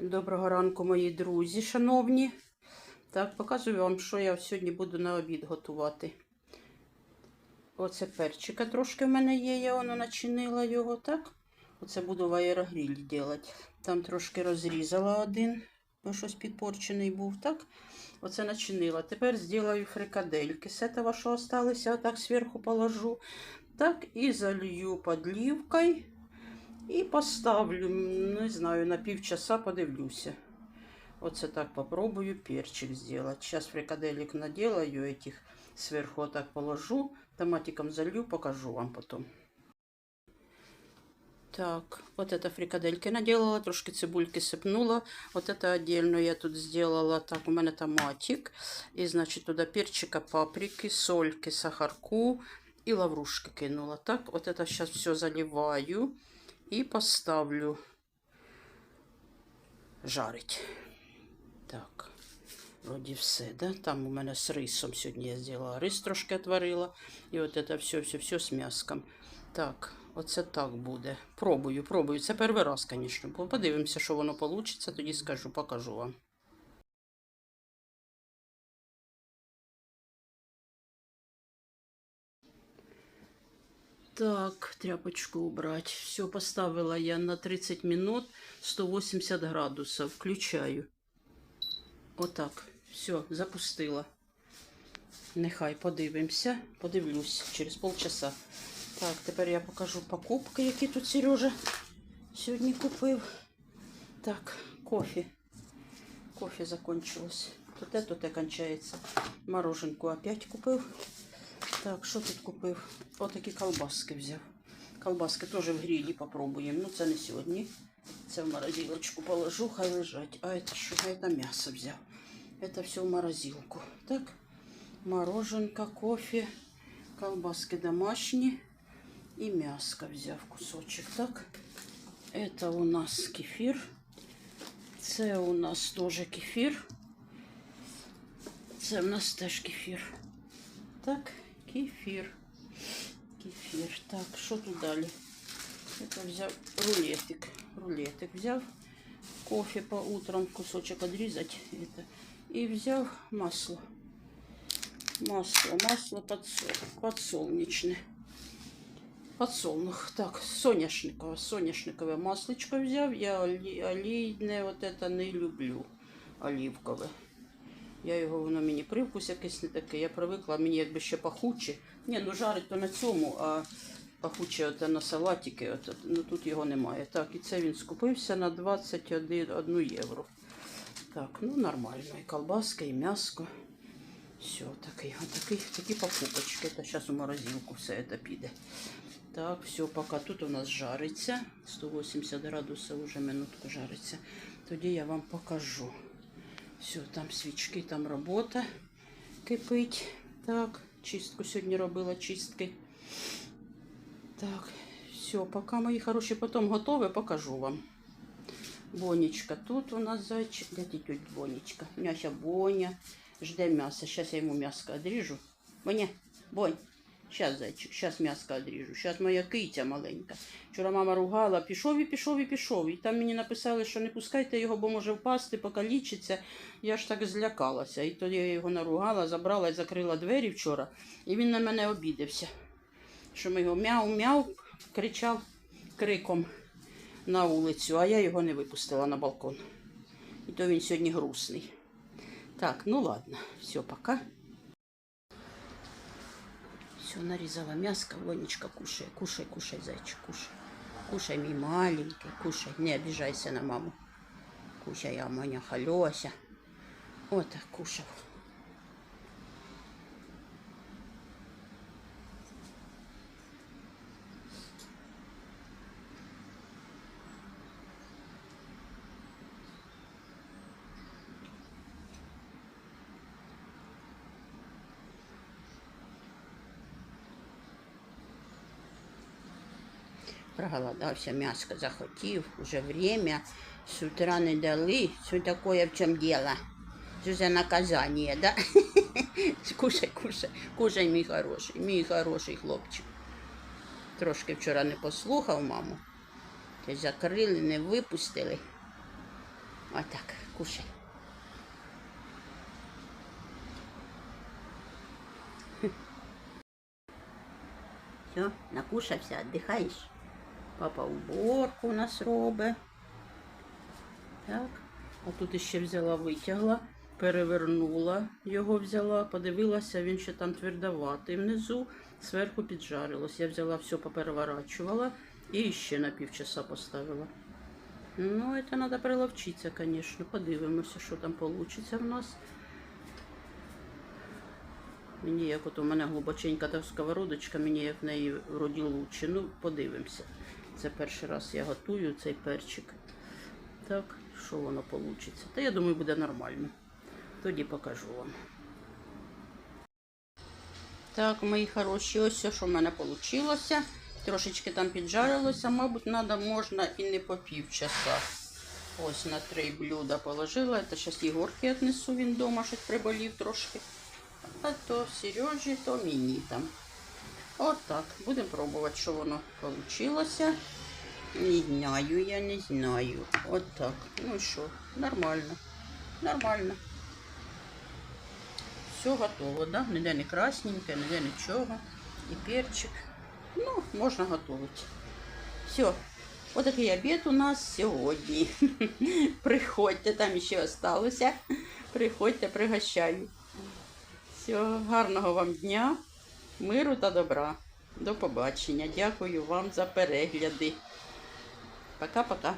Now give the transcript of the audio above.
Доброго ранку, мої друзі, шановні. Так, показую вам, що я сьогодні буду на обід готувати. Оце перчика трошки в мене є, я воно начинила його, так? Оце буду в аерогриль робити. Там трошки розрізала один, бо щось підпорчений був, так? Оце начинила. Тепер зроблю фрикадельки з этого, що осталося, отак зверху положу. Так, і залью подливкою. І поставлю, не знаю, на півчаса подивлюся. Оце так попробую перчик сделать. Сейчас фрикаделек наделаю этих, сверху вот так положу, томатиком залью, покажу вам потом. Так, вот это фрикадельки наделала, трошки цибульки сыпнула. Вот это отдельно я тут сделала. Так, у меня томатик. И, значит, туда перчика, паприки, сольки, сахарку и лаврушки кинула. Так, вот это сейчас все заливаю и поставлю жарить. Так, вроді все, да? Там у мене з рисом сьогодні я зробила. Рис трошки отварила. І от це все, все, все з м'яском. Так, оце так буде. Пробую, пробую. Це перший раз, звісно. Подивимося, що воно вийде, тоді скажу, покажу вам. Так, тряпочку убрать. Все, поставила я на 30 минут 180 градусов. Включаю. Отак. Все, запустила. Нехай подивимося. Подивлюсь через полчаса. Так, тепер я покажу покупки, які тут Сережа сьогодні купив. Так, кофе. Кофе закончилось. Тут те, тут те кончається. Мороженку опять купив. Так, що тут купив? Отакі колбаски взяв. Колбаски теж в грілі попробуємо. Ну, це не сьогодні. Це в морозилочку положу, хай лежать. А це що? А це м'ясо взяв. Это все в морозилку. Так, мороженка, кофе, колбаски домашние и мяско взяв кусочек. Так, это у нас кефир. Це у нас тоже кефир. Це у нас теж кефир. Так, кефир. Кефир. Так, що тут далі? Это взяв рулетик. Рулетик взяв. Кофе по утрам кусочек отрезать. Это. И взяв масло. Масло, масло подсол, подсолнечное. Подсолнух. Так, соняшникове, соняшникове масличко взяв. Я олі, олійне от это не люблю. Олівкове. Я його, воно мені привкус якийсь не такий. Я привикла, мені якби ще пахуче. Ні, ну жарить то на цьому, а пахуче от на салатики. От, ну тут його немає. Так, і це він скупився на 21 євро. Так, ну нормально. І колбаска, і м'яско. Все, такий, отакий, такі покупочки. Та зараз у морозилку все це піде. Так, все, поки тут у нас жариться. 180 градусів вже минутку жариться. Тоді я вам покажу. Все, там свічки, там робота кипить. Так, чистку сьогодні робила чистки. Так, все, поки мої хороші, потім готове, покажу вам. Бонечка, тут у нас зайчик. Де ти Бонечка? Мяся Боня. Жде м'яса. Сейчас я ему мяско одріжу. Боня, Бонь. Сейчас, зайчик, сейчас м'яско одріжу. Сейчас моя киця маленька. Вчора мама ругала, пішов і пішов і пішов. І там мені написали, що не пускайте його, бо може впасти, покалічиться. Я ж так злякалася. І тоді я його наругала, забрала і закрила двері вчора. І він на мене обідався. Що ми його мяу-мяу кричав криком на вулицю, а я його не випустила на балкон. І то він сьогодні грустний. Так, ну ладно, все, пока. Все, нарезала мяско, Вонечка, кушай, кушай, кушай, зайчик, кушай. Кушай, мій маленький, кушай, не обижайся на маму. Кушай, я Моня Халёся. Вот так кушал. Проголодався, м'яско захотів, уже время. С утра не дали. Что такое, в чем дело? Что за наказание, да? Кушай, кушай, кушай, мій хороший, мій хороший хлопчик. Трошки вчора не послухав маму. Ти закрили, не випустили. Отак, кушай. Все, накушався, віддихаєш. Папа уборку у нас робить. Так. А тут ще взяла, витягла, перевернула його взяла, подивилася, він ще там твердоватий внизу, зверху піджарилось. Я взяла все, попереворачувала і ще на півчаса поставила. Ну, це треба приловчитися, звісно. Подивимося, що там вийде в нас. Мені як от у мене глибоченька та сковородочка, мені як в неї вроді лучше. Ну, подивимося. Це перший раз я готую цей перчик. Так, що воно вийде? Та я думаю, буде нормально. Тоді покажу вам. Так, мої хороші, ось все, що в мене вийшло. Трошечки там піджарилося, мабуть, треба можна і не по півчаса. Ось на три блюда положила. Це зараз Єгорки віднесу, він вдома щось приболів трошки. А то Сережі, то мені там. От так. Будемо пробувати, що воно вийшло. Не знаю, я не знаю. От так. Ну і що, нормально. Нормально. Все готово, да? Ніде не красненьке, ніде нічого. І перчик. Ну, можна готувати. Все. Отакий обід у нас сьогодні. Приходьте, там ще осталося. Приходьте, пригощаю. Все, гарного вам дня, миру та добра. До побачення. Дякую вам за перегляди. Пока-пока.